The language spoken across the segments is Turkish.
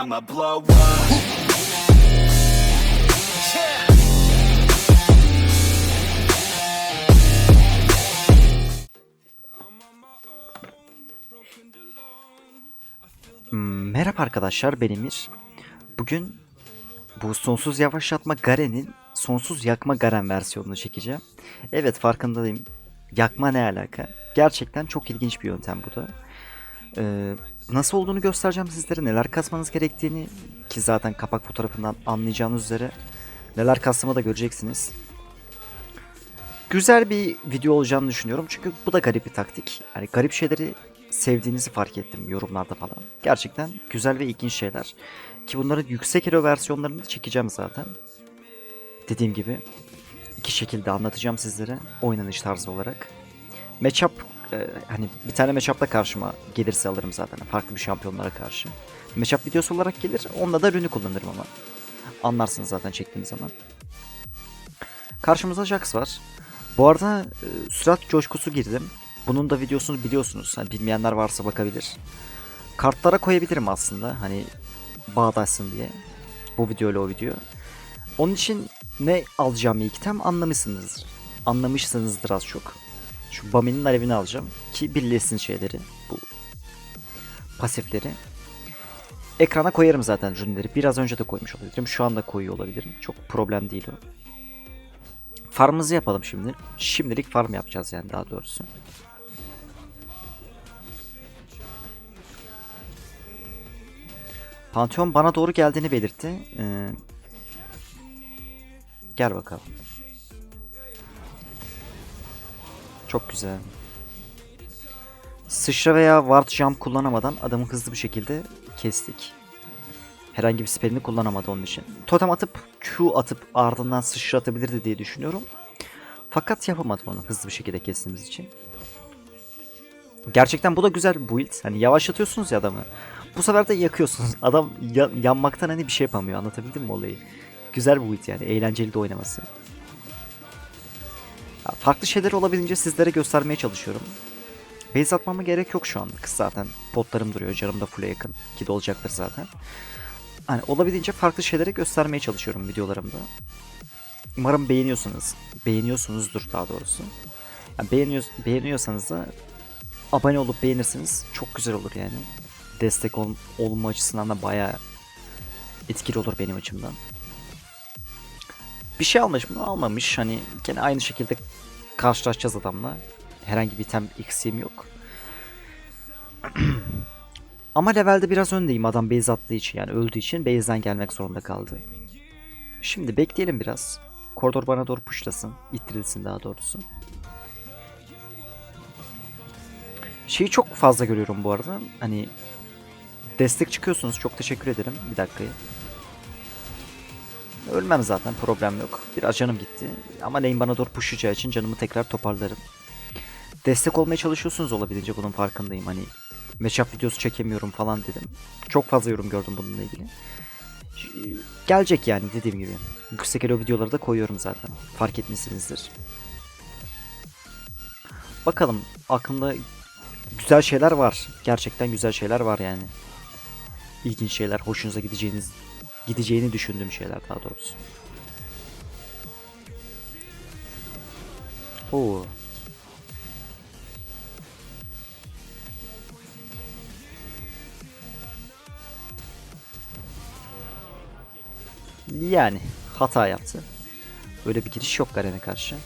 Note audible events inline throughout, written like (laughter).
I'ma blow up. Hmm, Merhaba arkadaşlar ben Emir. Bugün bu sonsuz yavaşlatma Garen'in sonsuz yakma Garen versiyonunu çekeceğim. Evet farkındayım. Yakma ne alaka? Gerçekten çok ilginç bir yöntem bu da. Ee, nasıl olduğunu göstereceğim sizlere. Neler kasmanız gerektiğini ki zaten kapak fotoğrafından anlayacağınız üzere neler kastığımı da göreceksiniz. Güzel bir video olacağını düşünüyorum çünkü bu da garip bir taktik. Yani garip şeyleri sevdiğinizi fark ettim yorumlarda falan. Gerçekten güzel ve ilginç şeyler. Ki bunların yüksek elo versiyonlarını da çekeceğim zaten. Dediğim gibi iki şekilde anlatacağım sizlere oynanış tarzı olarak. Matchup e, hani bir tane matchup'ta karşıma gelirse alırım zaten farklı bir şampiyonlara karşı. Matchup videosu olarak gelir. Onda da rünü kullanırım ama. Anlarsınız zaten çektiğim zaman. Karşımızda Jax var. Bu arada e, sürat coşkusu girdim. Bunun da videosunu biliyorsunuz. Hani bilmeyenler varsa bakabilir. Kartlara koyabilirim aslında. Hani bağdaşsın diye. Bu video ile o video. Onun için ne alacağım ilk tem anlamışsınızdır. Anlamışsınızdır az çok. Şu Bami'nin alevini alacağım. Ki birleşsin şeyleri. Bu pasifleri. Ekrana koyarım zaten ürünleri. Biraz önce de koymuş olabilirim. Şu anda koyuyor olabilirim. Çok problem değil o. Farmımızı yapalım şimdi. Şimdilik farm yapacağız yani daha doğrusu. Pantheon bana doğru geldiğini belirtti. Ee, gel bakalım. Çok güzel. Sıçra veya ward jump kullanamadan adamı hızlı bir şekilde kestik. Herhangi bir spellini kullanamadı onun için. Totem atıp Q atıp ardından sıçra atabilirdi diye düşünüyorum. Fakat yapamadı onu hızlı bir şekilde kestiğimiz için. Gerçekten bu da güzel build. Hani yavaşlatıyorsunuz ya adamı. Bu sefer de yakıyorsunuz. Adam ya- yanmaktan hani bir şey yapamıyor. Anlatabildim mi olayı? Güzel build yani. Eğlenceli de oynaması. Farklı şeyler olabildiğince sizlere göstermeye çalışıyorum. Base atmama gerek yok şu anlık. Zaten potlarım duruyor. Canım da full'e yakın. Ki de olacaktır zaten. Hani olabildiğince farklı şeyleri göstermeye çalışıyorum videolarımda. Umarım beğeniyorsunuz. Beğeniyorsunuzdur daha doğrusu. Yani beğeniyor, beğeniyorsanız da abone olup beğenirseniz çok güzel olur yani. Destek ol, olma açısından da bayağı etkili olur benim açımdan. Bir şey almış mı? Almamış. Hani gene aynı şekilde karşılaşacağız adamla. Herhangi bir item eksiğim yok. (clears throat) Ama levelde biraz öndeyim adam base attığı için yani öldüğü için base'den gelmek zorunda kaldı. Şimdi bekleyelim biraz. Koridor bana doğru pushlasın. ittirilsin daha doğrusu. Şeyi çok fazla görüyorum bu arada. Hani destek çıkıyorsunuz. Çok teşekkür ederim. Bir dakikayı. Ölmem zaten problem yok. Biraz canım gitti. Ama lane bana doğru pushayacağı için canımı tekrar toparlarım. Destek olmaya çalışıyorsunuz olabildiğince bunun farkındayım. Hani matchup videosu çekemiyorum falan dedim. Çok fazla yorum gördüm bununla ilgili. Gelecek yani dediğim gibi. Yüksek elo videoları da koyuyorum zaten. Fark etmişsinizdir. Bakalım aklımda güzel şeyler var. Gerçekten güzel şeyler var yani. İlginç şeyler, hoşunuza gideceğiniz gideceğini düşündüğüm şeyler daha doğrusu. Oo. Yani hata yaptı. Böyle bir giriş yok Garen'e karşı.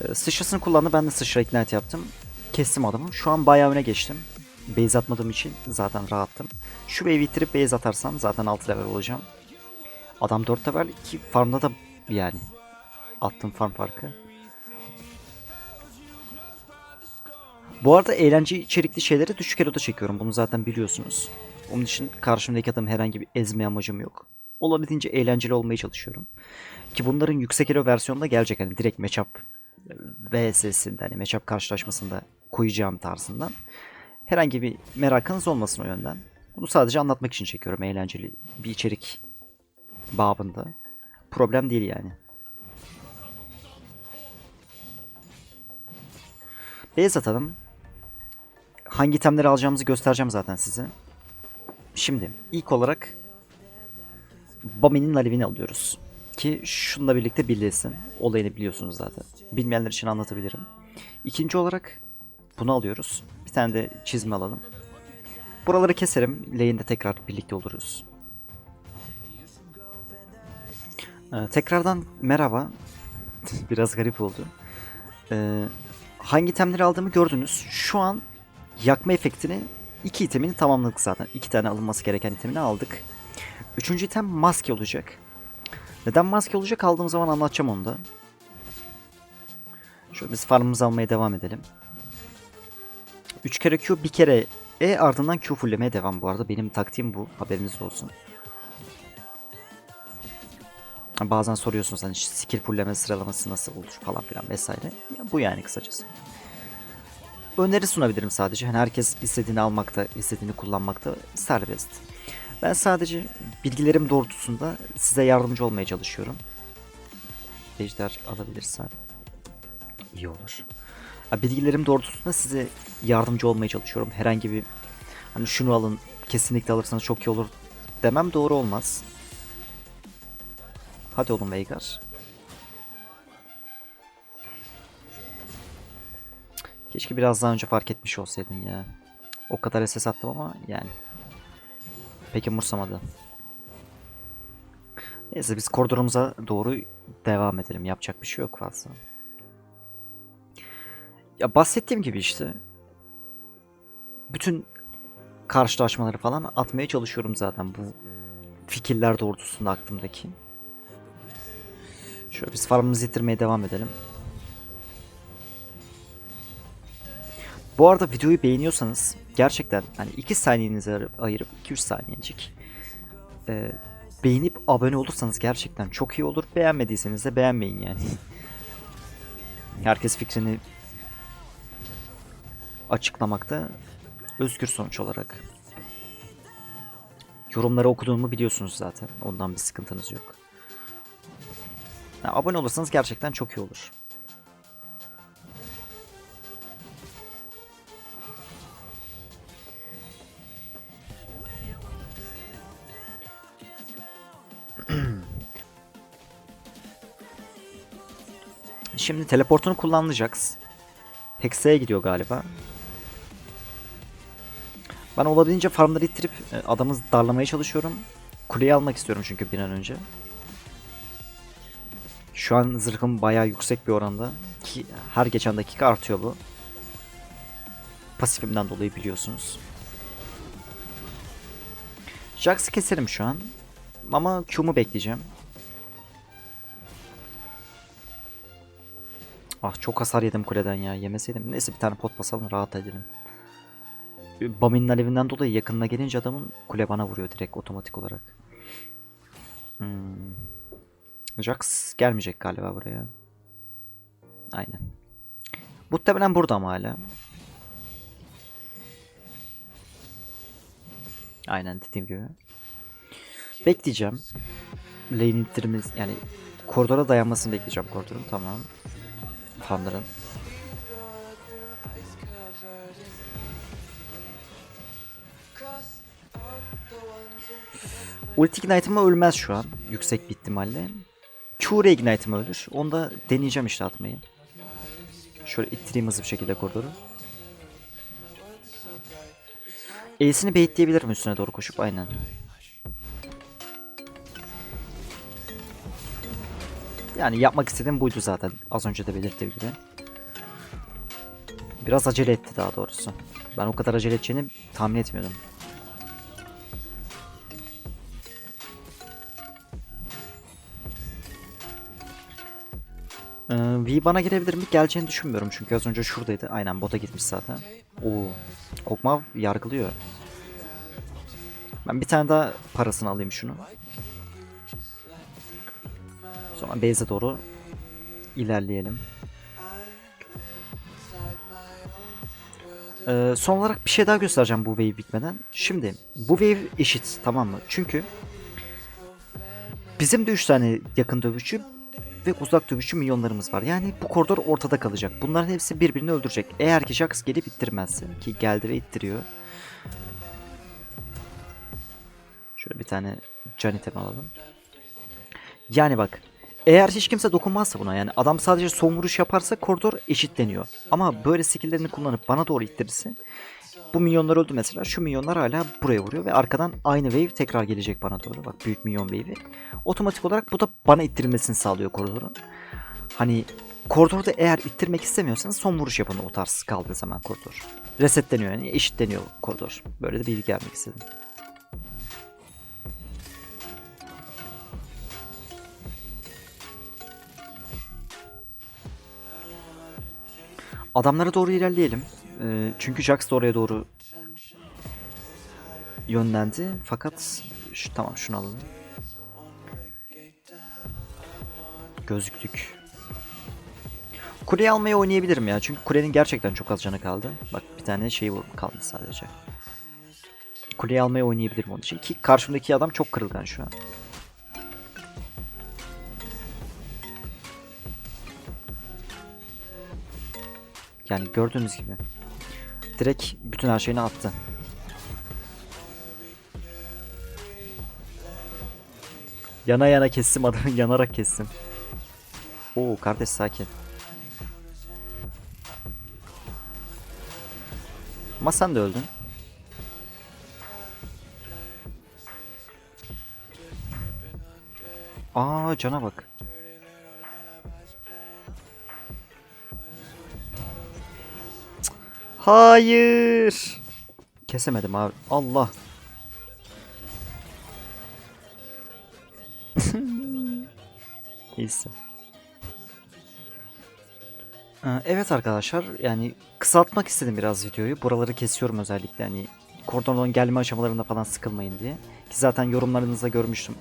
Ee, sıçrasını kullandı. Ben de sıçra ignite yaptım. Kestim adamı. Şu an bayağı öne geçtim. Base atmadığım için zaten rahattım. Şu wave'i bitirip base atarsam zaten 6 level olacağım. Adam 4 level ki farmda da yani attım farm farkı. Bu arada eğlence içerikli şeyleri düşük eloda çekiyorum. Bunu zaten biliyorsunuz. Onun için karşımdaki adam herhangi bir ezme amacım yok. Olabildiğince eğlenceli olmaya çalışıyorum. Ki bunların yüksek elo versiyonunda gelecek. Hani direkt matchup VS'sinde hani matchup karşılaşmasında koyacağım tarzından. Herhangi bir merakınız olmasın o yönden. Bunu sadece anlatmak için çekiyorum. Eğlenceli bir içerik babında. Problem değil yani. Beyaz atalım. Hangi itemleri alacağımızı göstereceğim zaten size. Şimdi ilk olarak Bami'nin alevini alıyoruz. Ki şununla birlikte birleşsin. Olayını biliyorsunuz zaten. Bilmeyenler için anlatabilirim. İkinci olarak bunu alıyoruz. Bir tane de çizme alalım. Buraları keserim. Lane'de tekrar birlikte oluruz. Ee, tekrardan merhaba. (laughs) Biraz garip oldu. Ee, hangi itemleri aldığımı gördünüz. Şu an yakma efektini iki itemini tamamladık zaten. İki tane alınması gereken itemini aldık. Üçüncü item maske olacak. Neden maske olacak aldığım zaman anlatacağım onu da. Şöyle biz farmımızı almaya devam edelim. 3 kere Q bir kere E ardından Q fulllemeye devam bu arada. Benim taktiğim bu. Haberiniz olsun. Bazen soruyorsunuz hani skill fulleme sıralaması nasıl olur falan filan vesaire. Ya bu yani kısacası. Öneri sunabilirim sadece. Hani herkes istediğini almakta, istediğini kullanmakta serbest. Ben sadece bilgilerim doğrultusunda size yardımcı olmaya çalışıyorum. Ejder alabilirsen iyi olur. Bilgilerim doğrultusunda size yardımcı olmaya çalışıyorum. Herhangi bir hani şunu alın kesinlikle alırsanız çok iyi olur demem doğru olmaz. Hadi oğlum Veigar. Keşke biraz daha önce fark etmiş olsaydın ya. O kadar SS attım ama yani. Pek umursamadı. Neyse biz koridorumuza doğru devam edelim. Yapacak bir şey yok fazla. Ya bahsettiğim gibi işte. Bütün karşılaşmaları falan atmaya çalışıyorum zaten bu fikirler doğrultusunda aklımdaki. Şöyle biz farmımızı yitirmeye devam edelim. Bu arada videoyu beğeniyorsanız gerçekten hani 2 saniyenizi ayır- ayırıp 2-3 saniyecik e, beğenip abone olursanız gerçekten çok iyi olur. Beğenmediyseniz de beğenmeyin yani. Herkes fikrini açıklamakta özgür sonuç olarak. Yorumları okuduğumu biliyorsunuz zaten. Ondan bir sıkıntınız yok. Ya, abone olursanız gerçekten çok iyi olur. (clears throat) Şimdi teleportunu kullanacağız. Hexa'ya gidiyor galiba. Ben olabildiğince farmları ittirip e, adamı darlamaya çalışıyorum. Kuleyi almak istiyorum çünkü bir an önce. Şu an zırhım bayağı yüksek bir oranda. Ki her geçen dakika artıyor bu. Pasifimden dolayı biliyorsunuz. Jax'ı keserim şu an. Ama Q'mu bekleyeceğim. Ah çok hasar yedim kuleden ya. Yemeseydim. Neyse bir tane pot basalım rahat edelim. Bami'nin alevinden dolayı yakınına gelince adamın kule bana vuruyor direkt otomatik olarak. Hmm. Jax gelmeyecek galiba buraya. Aynen. Muhtemelen burada ama hala. Aynen dediğim gibi. Bekleyeceğim. Lane yani koridora dayanmasını bekleyeceğim koridorun tamam. Fanların. Ulti Ignite'ım ölmez şu an. Yüksek bir ihtimalle. Q Ignite'ım ölür. Onu da deneyeceğim işte atmayı. Şöyle ittireyim hızlı bir şekilde koridoru. Ace'ini baitleyebilirim üstüne doğru koşup aynen. Yani yapmak istediğim buydu zaten. Az önce de belirttiğim gibi. Biraz acele etti daha doğrusu. Ben o kadar acele edeceğini tahmin etmiyordum. V bana girebilir mi? Geleceğini düşünmüyorum çünkü az önce şuradaydı. Aynen bota gitmiş zaten. Oo. Kokmav yargılıyor. Ben bir tane daha parasını alayım şunu. Sonra base'e doğru ilerleyelim. Ee, son olarak bir şey daha göstereceğim bu wave bitmeden. Şimdi bu wave eşit tamam mı? Çünkü bizim de 3 tane yakın dövüşçü ve uzak dövüşçü milyonlarımız var. Yani bu koridor ortada kalacak. Bunların hepsi birbirini öldürecek. Eğer ki Jax gelip ittirmezse ki geldi ve ittiriyor. Şöyle bir tane can item alalım. Yani bak eğer hiç kimse dokunmazsa buna yani adam sadece son vuruş yaparsa koridor eşitleniyor. Ama böyle skilllerini kullanıp bana doğru ittirirse bu minyonlar öldü mesela. Şu minyonlar hala buraya vuruyor ve arkadan aynı wave tekrar gelecek bana doğru. Bak büyük minyon wave'i. Otomatik olarak bu da bana ittirilmesini sağlıyor koridorun. Hani koridorda eğer ittirmek istemiyorsanız son vuruş yapın o tarz kaldığı zaman koridor. Resetleniyor yani eşitleniyor koridor. Böyle de bilgi vermek istedim. Adamlara doğru ilerleyelim. Ee, çünkü Jax da oraya doğru yönlendi. Fakat şu, tamam şunu alalım. Gözlüklük. Kuleyi almaya oynayabilirim ya. Çünkü kulenin gerçekten çok az canı kaldı. Bak bir tane şey kaldı sadece. Kuleyi almaya oynayabilirim onun için. Ki karşımdaki adam çok kırılgan şu an. Yani gördüğünüz gibi. Direkt bütün her şeyini attı. Yana yana kestim adamı (laughs) yanarak kestim. Oo kardeş sakin. Ama sen de öldün. Aa cana bak. Hayır. Kesemedim abi. Allah. (laughs) İyisi. Ee, Evet arkadaşlar yani kısaltmak istedim biraz videoyu. Buraları kesiyorum özellikle hani kordonun gelme aşamalarında falan sıkılmayın diye. Ki zaten yorumlarınızda görmüştüm.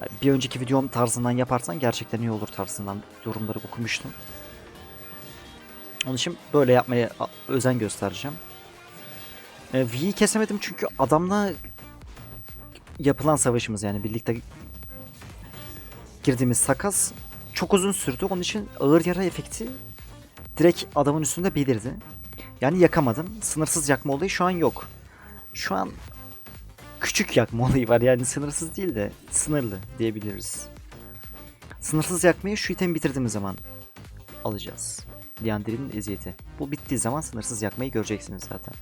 Yani Bir önceki videom tarzından yaparsan gerçekten iyi olur tarzından yorumları okumuştum. Onun için böyle yapmaya özen göstereceğim. Ee, V'yi kesemedim çünkü adamla yapılan savaşımız yani birlikte girdiğimiz takas çok uzun sürdü. Onun için ağır yara efekti direkt adamın üstünde belirdi. Yani yakamadım. Sınırsız yakma olayı şu an yok. Şu an küçük yakma (laughs) olayı var. Yani sınırsız değil de sınırlı diyebiliriz. Sınırsız yakmayı şu itemi bitirdiğimiz zaman alacağız. Liandry'nin eziyeti. Bu bittiği zaman sınırsız yakmayı göreceksiniz zaten.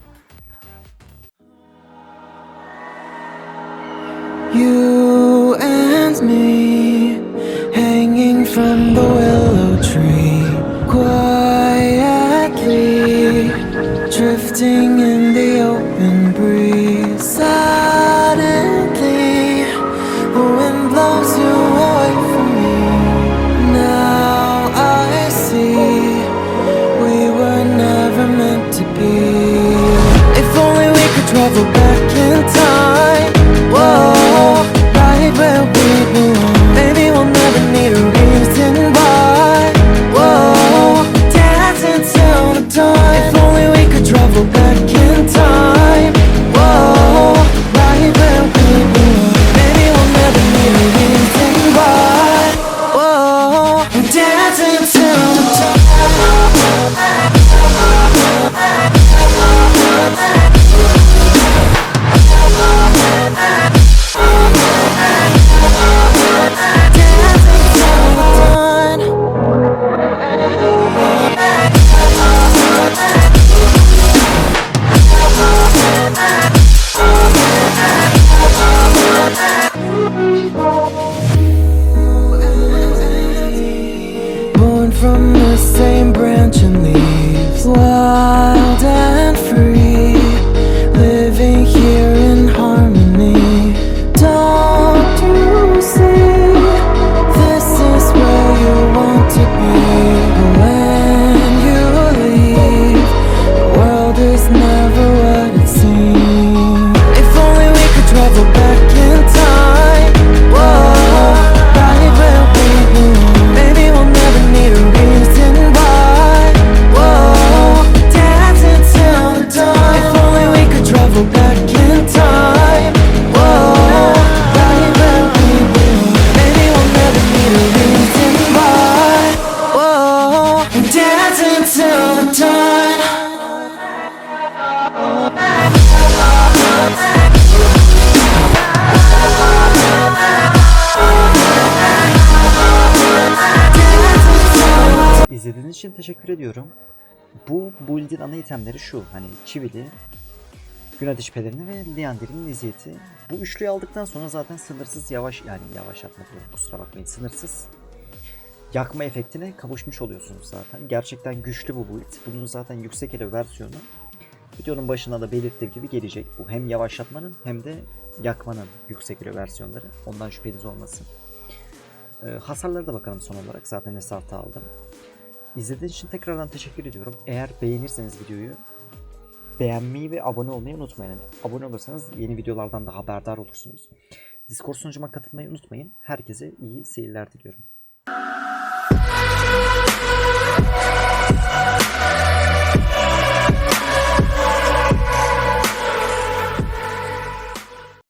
İçin teşekkür ediyorum. Bu build'in ana itemleri şu. Hani çivili, gün ateş pelerini ve Liander'in eziyeti. Bu üçlüyü aldıktan sonra zaten sınırsız yavaş yani yavaş diyorum kusura bakmayın sınırsız yakma efektine kavuşmuş oluyorsunuz zaten. Gerçekten güçlü bu build. Bunun zaten yüksek ele versiyonu. Videonun başında da belirttiğim gibi gelecek bu. Hem yavaşlatmanın hem de yakmanın yüksek ele versiyonları. Ondan şüpheniz olmasın. Ee, hasarlara da bakalım son olarak. Zaten hesapta aldım. İzlediğiniz için tekrardan teşekkür ediyorum. Eğer beğenirseniz videoyu beğenmeyi ve abone olmayı unutmayın. Abone olursanız yeni videolardan da haberdar olursunuz. Discord sunucuma katılmayı unutmayın. Herkese iyi seyirler diliyorum.